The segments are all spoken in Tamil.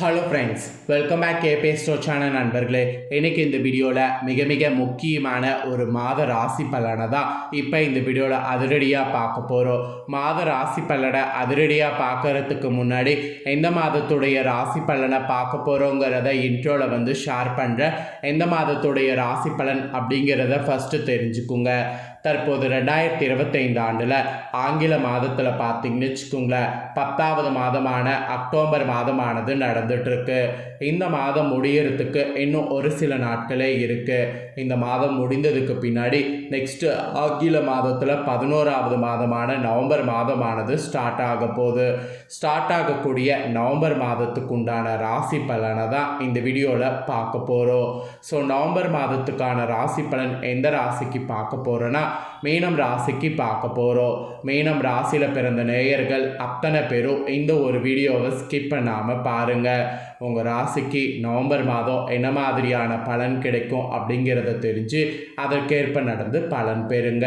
ஹலோ ஃப்ரெண்ட்ஸ் வெல்கம் பேக் கேபே ஸ்டோ சேனல் நண்பர்களே. எனக்கு இந்த வீடியோவில் மிக மிக முக்கியமான ஒரு மாத ராசி பலனை தான் இப்போ இந்த வீடியோவில் அதிரடியாக பார்க்க போகிறோம் மாத ராசி பலனை அதிரடியாக பார்க்கறதுக்கு முன்னாடி எந்த மாதத்துடைய ராசி பலனை பார்க்க போகிறோங்கிறத இன்ட்ரோவில் வந்து ஷேர் பண்ணுறேன் எந்த மாதத்துடைய ராசி பலன் அப்படிங்கிறத ஃபஸ்ட்டு தெரிஞ்சுக்குங்க. தற்போது ரெண்டாயிரத்தி இருபத்தைந்து ஆண்டில் ஆங்கில மாதத்தில் பார்த்தீங்கன்னு வச்சுக்கோங்களேன் பத்தாவது மாதமான அக்டோபர் மாதமானது நடந்துட்டுருக்கு. இந்த மாதம் முடியறதுக்கு இன்னும் ஒரு சில நாட்களே இருக்குது இந்த மாதம் முடிந்ததுக்கு பின்னாடி நெக்ஸ்ட்டு ஆங்கில மாதத்தில் பதினோராவது மாதமான நவம்பர் மாதமானது ஸ்டார்ட் ஆக போகுது. ஸ்டார்ட் ஆகக்கூடிய நவம்பர் மாதத்துக்கு உண்டான ராசி பலனை தான் இந்த வீடியோவில் பார்க்க போகிறோம் ஸோ நவம்பர் மாதத்துக்கான ராசி பலன் எந்த ராசிக்கு பார்க்க போகிறோன்னா மீனம் ராசிக்கு பார்க்க போகிறோம் மீனம் ராசியில் பிறந்த நேயர்கள் அத்தனை பேரும் இந்த ஒரு வீடியோவை ஸ்கிப் பண்ணாமல் பாருங்கள் உங்கள் ராசிக்கு நவம்பர் மாதம் என்ன மாதிரியான பலன் கிடைக்கும் அப்படிங்கிறத தெரிஞ்சு அதற்கேற்ப நடந்து பலன் பெறுங்க.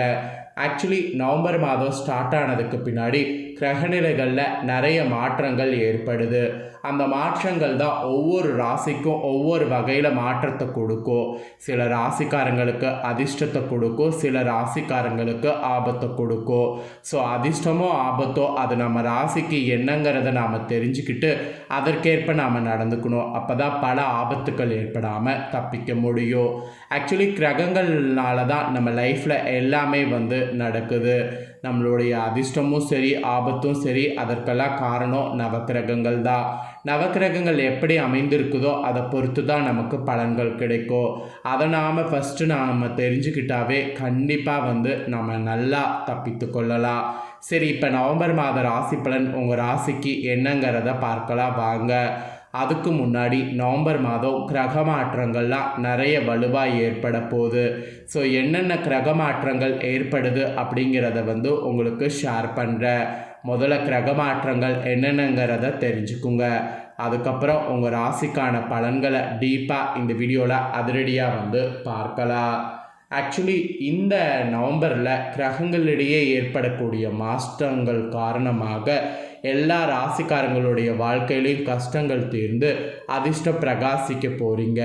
ஆக்சுவலி நவம்பர் மாதம் ஸ்டார்ட் ஆனதுக்கு பின்னாடி கிரகநிலைகளில் நிறைய மாற்றங்கள் ஏற்படுது. அந்த மாற்றங்கள் தான் ஒவ்வொரு ராசிக்கும் ஒவ்வொரு வகையில் மாற்றத்தை கொடுக்கும். சில ராசிக்காரங்களுக்கு அதிர்ஷ்டத்தை கொடுக்கும் சில ராசிக்காரங்களுக்கு ஆபத்தை கொடுக்கும். ஸோ அதிர்ஷ்டமோ ஆபத்தோ அது நம்ம ராசிக்கு என்னங்கிறத நாம் தெரிஞ்சுக்கிட்டு அதற்கேற்ப நாம் நடந்துக்கணும். அப்போ தான் பல ஆபத்துக்கள் ஏற்படாமல் தப்பிக்க முடியும். ஆக்சுவலி கிரகங்கள்னால தான் நம்ம லைஃப்பில் எல்லாமே வந்து நடக்குது. நம்மளுடைய அதிர்ஷ்டமும் சரி ஆபத்தும் சரி அதற்கெல்லாம் காரணம் நவக்கிரகங்கள் தான் நவக்கிரகங்கள் எப்படி அமைந்திருக்குதோ அதை பொறுத்து தான் நமக்கு பலன்கள் கிடைக்கும். அதை நாம் ஃபஸ்ட்டு நாம் தெரிஞ்சுக்கிட்டாவே கண்டிப்பாக வந்து நம்ம நல்லா தப்பித்து கொள்ளலாம். சரி இப்போ நவம்பர் மாத ராசி பலன் உங்கள் ராசிக்கு என்னங்கிறத பார்க்கலாம் வாங்க. அதுக்கு முன்னாடி நவம்பர் மாதம் கிரக மாற்றங்கள்லாம் நிறைய வலுவாக ஏற்பட போகுது. ஸோ என்னென்ன கிரக மாற்றங்கள் ஏற்படுது அப்படிங்கிறத வந்து உங்களுக்கு ஷேர் பண்ணுறேன் முதல்ல கிரக மாற்றங்கள் என்னென்னங்கிறத தெரிஞ்சுக்குங்க. அதுக்கப்புறம் உங்கள் ராசிக்கான பலன்களை டீப்பாக இந்த வீடியோவில் அதிரடியாக வந்து பார்க்கலாம். ஆக்சுவலி இந்த நவம்பரில் கிரகங்களிடையே ஏற்படக்கூடிய மாற்றங்கள் காரணமாக எல்லா ராசிக்காரங்களுடைய வாழ்க்கையிலையும் கஷ்டங்கள் தீர்ந்து அதிர்ஷ்டம் பிரகாசிக்க போகிறீங்க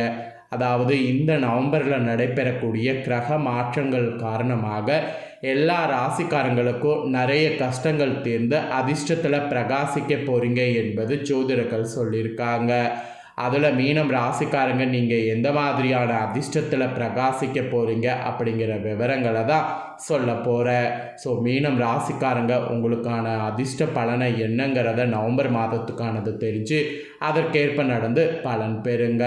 அதாவது இந்த நவம்பரில் நடைபெறக்கூடிய கிரக மாற்றங்கள் காரணமாக எல்லா ராசிக்காரங்களுக்கும் நிறைய கஷ்டங்கள் தீர்ந்து அதிர்ஷ்டத்தில் பிரகாசிக்க போகிறீங்க என்பது ஜோதிடர்கள் சொல்லியிருக்காங்க. அதில் மீனம் ராசிக்காரங்க நீங்கள் எந்த மாதிரியான அதிர்ஷ்டத்தில் பிரகாசிக்க போகிறீங்க அப்படிங்கிற விவரங்களை தான் சொல்ல போகிறேன் ஸோ மீனம் ராசிக்காரங்க உங்களுக்கான அதிர்ஷ்ட பலனை என்னங்கிறத நவம்பர் மாதத்துக்கானது தெரிஞ்சு அதற்கேற்ப நடந்து பலன் பெறுங்க.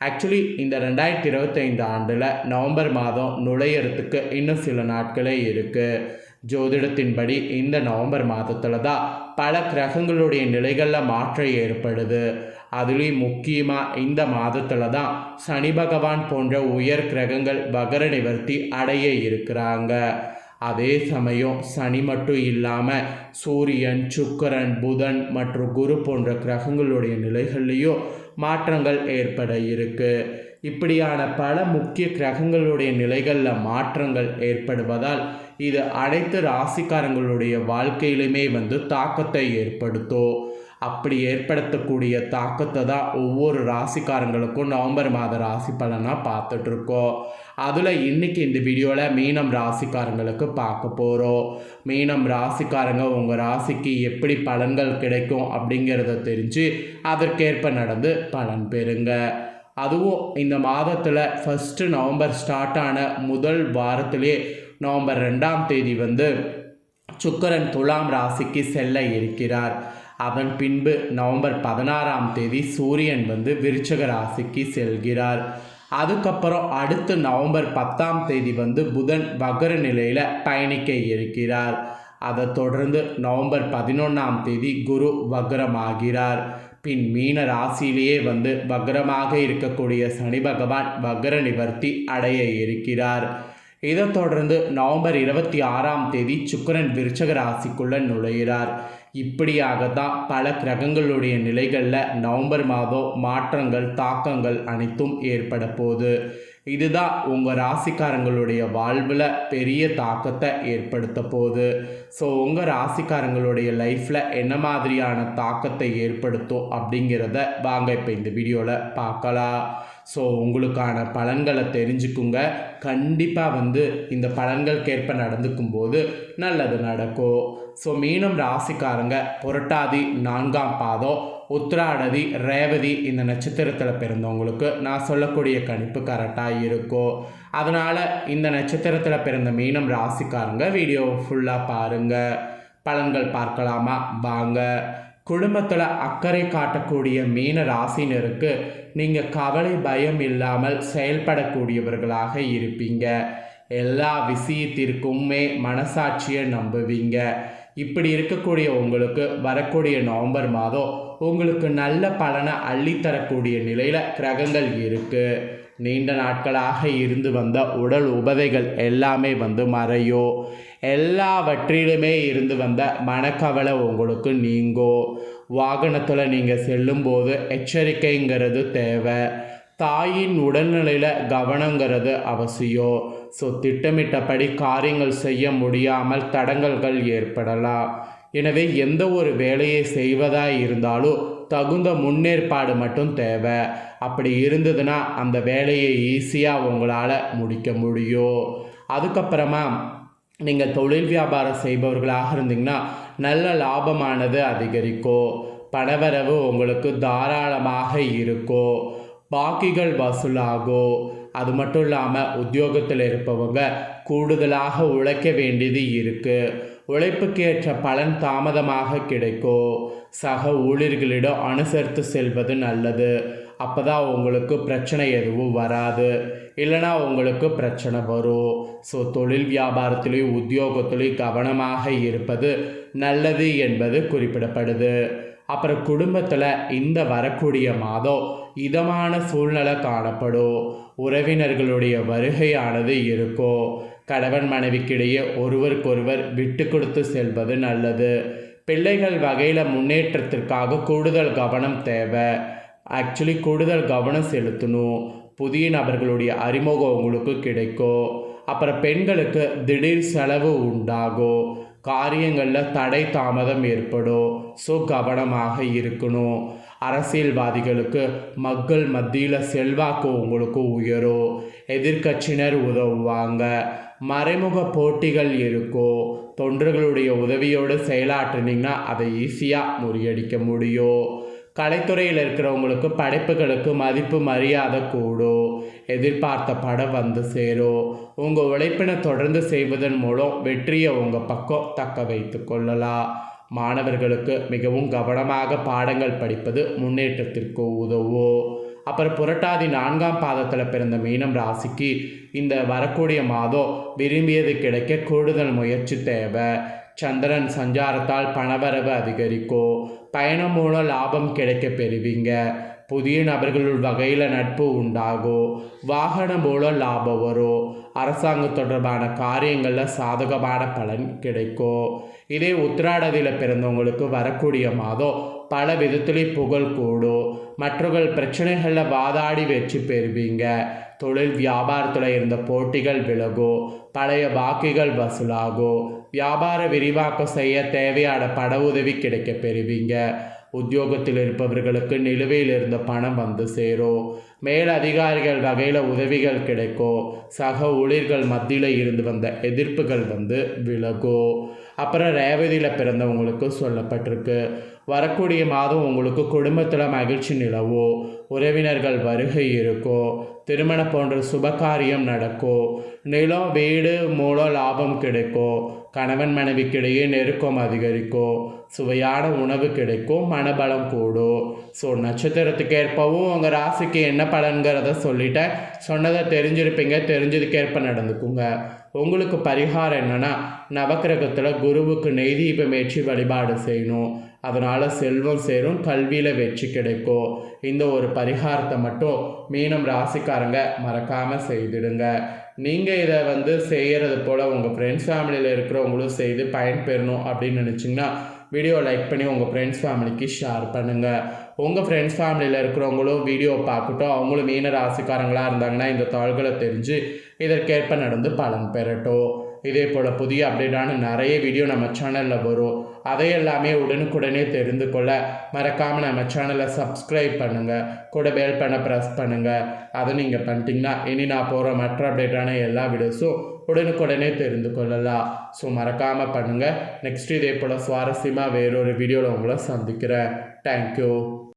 ஆக்சுவலி இந்த ரெண்டாயிரத்தி இருபத்தைந்து ஆண்டில் நவம்பர் மாதம் நுழையிறதுக்கு இன்னும் சில நாட்களே இருக்குது ஜோதிடத்தின்படி இந்த நவம்பர் மாதத்தில் தான் பல கிரகங்களுடைய நிலைகளில் மாற்றம் ஏற்படுது. அதுலேயும் முக்கியமாக இந்த மாதத்தில் தான் சனி பகவான் போன்ற உயர் கிரகங்கள் வகர நிவர்த்தி அடைய இருக்கிறாங்க. அதே சமயம் சனி மட்டும் இல்லாமல் சூரியன் சுக்கரன் புதன் மற்றும் குரு போன்ற கிரகங்களுடைய நிலைகள்லேயும் மாற்றங்கள் ஏற்பட இருக்குது இப்படியான பல முக்கிய கிரகங்களுடைய நிலைகளில் மாற்றங்கள் ஏற்படுவதால் இது அனைத்து ராசிக்காரங்களுடைய வாழ்க்கையிலுமே வந்து தாக்கத்தை ஏற்படுத்தும். அப்படி ஏற்படுத்தக்கூடிய தாக்கத்தை தான் ஒவ்வொரு ராசிக்காரங்களுக்கும் நவம்பர் மாத ராசி பலனாக பார்த்துட்ருக்கோம். அதில் இன்றைக்கி இந்த வீடியோவில் மீனம் ராசிக்காரங்களுக்கு பார்க்க போகிறோம் மீனம் ராசிக்காரங்க உங்கள் ராசிக்கு எப்படி பலன்கள் கிடைக்கும் அப்படிங்கிறத தெரிஞ்சு அதற்கேற்ப நடந்து பலன் பெறுங்க. அதுவும் இந்த மாதத்தில் ஃபஸ்ட்டு நவம்பர் ஸ்டார்ட் ஆன முதல் வாரத்திலே நவம்பர் ரெண்டாம் தேதி வந்து சுக்கரன் துலாம் ராசிக்கு செல்ல இருக்கிறார். அதன் பின்பு நவம்பர் பதினாறாம் தேதி சூரியன் வந்து விருச்சக ராசிக்கு செல்கிறார். அதுக்கப்புறம் அடுத்து நவம்பர் பத்தாம் தேதி வந்து புதன் வகர நிலையில் பயணிக்க இருக்கிறார். அதை தொடர்ந்து நவம்பர் பதினொன்றாம் தேதி குரு வக்ரமாகிறார். பின் மீன ராசியிலேயே வந்து வக்ரமாக இருக்கக்கூடிய சனி பகவான் வக்ர நிவர்த்தி அடைய இருக்கிறார். இதை தொடர்ந்து நவம்பர் இருபத்தி ஆறாம் தேதி சுக்கரன் விருச்சக ராசிக்குள்ள நுழைகிறார் இப்படியாகத்தான் பல கிரகங்களுடைய நிலைகளில் நவம்பர் மாதம் மாற்றங்கள் தாக்கங்கள் அனைத்தும் ஏற்பட போகுது. இதுதான் உங்கள் ராசிக்காரங்களுடைய வாழ்வில் பெரிய தாக்கத்தை ஏற்படுத்த போகுது. ஸோ உங்கள் ராசிக்காரங்களுடைய லைஃப்பில் என்ன மாதிரியான தாக்கத்தை ஏற்படுத்தும் அப்படிங்கிறத வாங்க இப்போ இந்த வீடியோவில் பார்க்கலாம். ஸோ உங்களுக்கான பலன்களை தெரிஞ்சுக்குங்க. கண்டிப்பாக வந்து இந்த பலன்களுக்கேற்ப நடந்துக்கும் போது நல்லது நடக்கும். ஸோ மீனம் ராசிக்காரங்க புரட்டாதி நான்காம் பாதம் உத்திராடதி ரேவதி இந்த நட்சத்திரத்தில் பிறந்தவங்களுக்கு நான் சொல்லக்கூடிய கணிப்பு கரெக்டாக இருக்கும் அதனால் இந்த நட்சத்திரத்தில் பிறந்த மீனம் ராசிக்காரங்க வீடியோ ஃபுல்லாக பாருங்கள் பலன்கள் பார்க்கலாமா? வாங்க. குடும்பத்தில் அக்கறை காட்டக்கூடிய மீன ராசினருக்கு நீங்கள் கவலை பயம் இல்லாமல் செயல்படக்கூடியவர்களாக இருப்பீங்க. எல்லா விஷயத்திற்குமே மனசாட்சியை நம்புவீங்க. இப்படி இருக்கக்கூடிய உங்களுக்கு வரக்கூடிய நவம்பர் மாதம் உங்களுக்கு நல்ல பலனை அள்ளித்தரக்கூடிய நிலையில் கிரகங்கள் இருக்குது நீண்ட நாட்களாக இருந்து வந்த உடல் உபதைகள் எல்லாமே வந்து மறையோ. எல்லாவற்றிலுமே இருந்து வந்த மனக்கவலை உங்களுக்கு நீங்கோ. வாகனத்தில் நீங்கள் செல்லும்போது எச்சரிக்கைங்கிறது தேவை. தாயின் உடல்நிலையில் கவனங்கிறது அவசியம் ஸோ திட்டமிட்டபடி காரியங்கள் செய்ய முடியாமல் தடங்கல்கள் ஏற்படலாம். எனவே எந்த ஒரு வேலையை செய்வதாக இருந்தாலும் தகுந்த முன்னேற்பாடு மட்டும் தேவை. அப்படி இருந்ததுன்னா அந்த வேலையை ஈஸியாக உங்களால் முடிக்க முடியும். அதுக்கப்புறமா நீங்கள் தொழில் வியாபாரம் செய்பவர்களாக இருந்தீங்கன்னா நல்ல லாபமானது அதிகரிக்கும். பணவரவு உங்களுக்கு தாராளமாக இருக்கும். பாக்கிகள் வசூலாகும். அது மட்டும் இல்லாமல் உத்தியோகத்தில் இருப்பவங்க கூடுதலாக உழைக்க வேண்டியது இருக்குது உழைப்புக்கு ஏற்ற பலன் தாமதமாக கிடைக்கும் சக ஊழியர்களிடம் அனுசரித்து செல்வது நல்லது. அப்போ தான் உங்களுக்கு பிரச்சனை எதுவும் வராது. இல்லைனா உங்களுக்கு பிரச்சனை வரும் ஸோ தொழில் வியாபாரத்திலையும் உத்தியோகத்திலையும் கவனமாக இருப்பது நல்லது என்பது குறிப்பிடப்படுது. அப்புறம் குடும்பத்தில் இந்த வரக்கூடிய மாதம் இதமான சூழ்நிலை காணப்படும். உறவினர்களுடைய வருகையானது இருக்கும் கணவன் மனைவிக்கிடையே ஒருவருக்கொருவர் விட்டு கொடுத்து செல்வது நல்லது. பிள்ளைகள் வகையில் முன்னேற்றத்திற்காக கூடுதல் கவனம் தேவை. ஆக்சுவலி கூடுதல் கவனம் செலுத்தணும். புதிய நபர்களுடைய அறிமுகம் உங்களுக்கு கிடைக்கும். அப்புறம் பெண்களுக்கு திடீர் செலவு உண்டாகும். காரியங்களில் தடை தாமதம் ஏற்படும். ஸோ கவனமாக இருக்கணும். அரசியல்வாதிகளுக்கு மக்கள் மத்தியில் செல்வாக்கு உங்களுக்கு உயரும். எதிர்கட்சியினர் உதவுவாங்க. மறைமுக போட்டிகள் இருக்கோ தொண்டர்களுடைய உதவியோடு செயலாற்றினீங்கன்னா அதை ஈஸியாக முறியடிக்க முடியும். கலைத்துறையில் இருக்கிறவங்களுக்கு படைப்புகளுக்கு மதிப்பு மரியாதை கூடும். எதிர்பார்த்த படம் வந்து சேரும். உங்கள் உழைப்பினை தொடர்ந்து செய்வதன் மூலம் வெற்றியை உங்கள் பக்கம் தக்க வைத்து கொள்ளலாம். மாணவர்களுக்கு மிகவும் கவனமாக பாடங்கள் படிப்பது முன்னேற்றத்திற்கு உதவும். அப்புறம் புரட்டாதி நான்காம் பாதத்தில் பிறந்த மீனம் ராசிக்கு இந்த வரக்கூடிய மாதம் விரும்பியது கிடைக்க கூடுதல் முயற்சி தேவை. சந்திரன் சஞ்சாரத்தால் பணவரவு அதிகரிக்கும் பயணம் மூலம் லாபம் கிடைக்க பெறுவீங்க. புதிய நபர்களுள் வகையில் நட்பு உண்டாகும் வாகனம் மூலம் லாபம் வரும் அரசாங்கம் தொடர்பான காரியங்களில் சாதகமான பலன் கிடைக்கும் இதே உத்திராடதியில் பிறந்தவங்களுக்கு வரக்கூடிய மாதம் பல விதத்திலே புகழ் கூடும் மற்றவர்கள் பிரச்சனைகளில் வாதாடி வெற்றி பெறுவீங்க. தொழில் வியாபாரத்தில் இருந்த போட்டிகள் விலகும் பழைய வாக்குகள் வசூலாகும் வியாபார விரிவாக்கம் செய்ய தேவையான பட உதவி கிடைக்க பெறுவீங்க. உத்தியோகத்தில் இருப்பவர்களுக்கு நிலுவையில் இருந்த பணம் வந்து சேரும் மேல் அதிகாரிகள் வகையில் உதவிகள் கிடைக்கும் சக ஊழியர்கள் மத்தியில் இருந்து வந்த எதிர்ப்புகள் வந்து விலகும் அப்புறம் ரேவதியில் பிறந்தவங்களுக்கும் சொல்லப்பட்டிருக்கு. வரக்கூடிய மாதம் உங்களுக்கு குடும்பத்தில் மகிழ்ச்சி நிலவும் உறவினர்கள் வருகை இருக்கும் திருமணம் போன்ற சுபகாரியம் நடக்கும் நிலம் வீடு மூலம் லாபம் கிடைக்கும் கணவன் மனைவிக்கிடையே நெருக்கம் அதிகரிக்கும் சுவையான உணவு கிடைக்கும் மனபலம் கூடும் ஸோ நட்சத்திரத்துக்கு ஏற்பவும் உங்கள் ராசிக்கு என்ன பலன்கிறத சொல்லிட்டேன். சொன்னதை தெரிஞ்சிருப்பீங்க தெரிஞ்சதுக்கேற்ப நடந்துக்குங்க. உங்களுக்கு பரிகாரம் என்னென்னா நவக்கிரகத்தில் குருவுக்கு நெய்தீபம் ஏற்றி வழிபாடு செய்யணும். அதனால் செல்வம் சேரும் கல்வியில் வெற்றி கிடைக்கும். இந்த ஒரு பரிகாரத்தை மட்டும் மீனம் ராசிக்காரங்க மறக்காமல் செய்திடுங்க. நீங்கள் இதை வந்து செய்கிறது போல் உங்கள் ஃப்ரெண்ட்ஸ் ஃபேமிலியில் இருக்கிறவங்களும் செய்து பயன்பெறணும் அப்படின்னு நினச்சிங்கன்னா வீடியோ லைக் பண்ணி உங்கள் ஃப்ரெண்ட்ஸ் ஃபேமிலிக்கு ஷேர் பண்ணுங்கள் உங்கள் ஃப்ரெண்ட்ஸ் ஃபேமிலியில் இருக்கிறவங்களும் வீடியோ பார்க்கட்டும். அவங்களும் மீன ராசிக்காரங்களாக இருந்தாங்கன்னா இந்த தாள்களை தெரிஞ்சு இதற்கேற்ப நடந்து பலன் பெறட்டும். இதே போல் புதிய அப்டேட்டான நிறைய வீடியோ நம்ம சேனலில் வரும். அதையெல்லாமே உடனுக்குடனே தெரிந்து கொள்ள மறக்காமல் நம்ம சேனலை சப்ஸ்கிரைப் பண்ணுங்கள் கூட பெல் பண்ண ப்ரெஸ் பண்ணுங்கள் அதை நீங்கள் பண்ணிட்டீங்கன்னா இனி நான் போகிற மற்ற அப்டேட்டான எல்லா வீடியோஸும் உடனுக்குடனே தெரிந்து கொள்ளலாம். ஸோ மறக்காமல் பண்ணுங்கள் நெக்ஸ்ட் இதே போல் சுவாரஸ்யமாக வேறொரு வீடியோவில் உங்களை சந்திக்கிறேன். தேங்க்யூ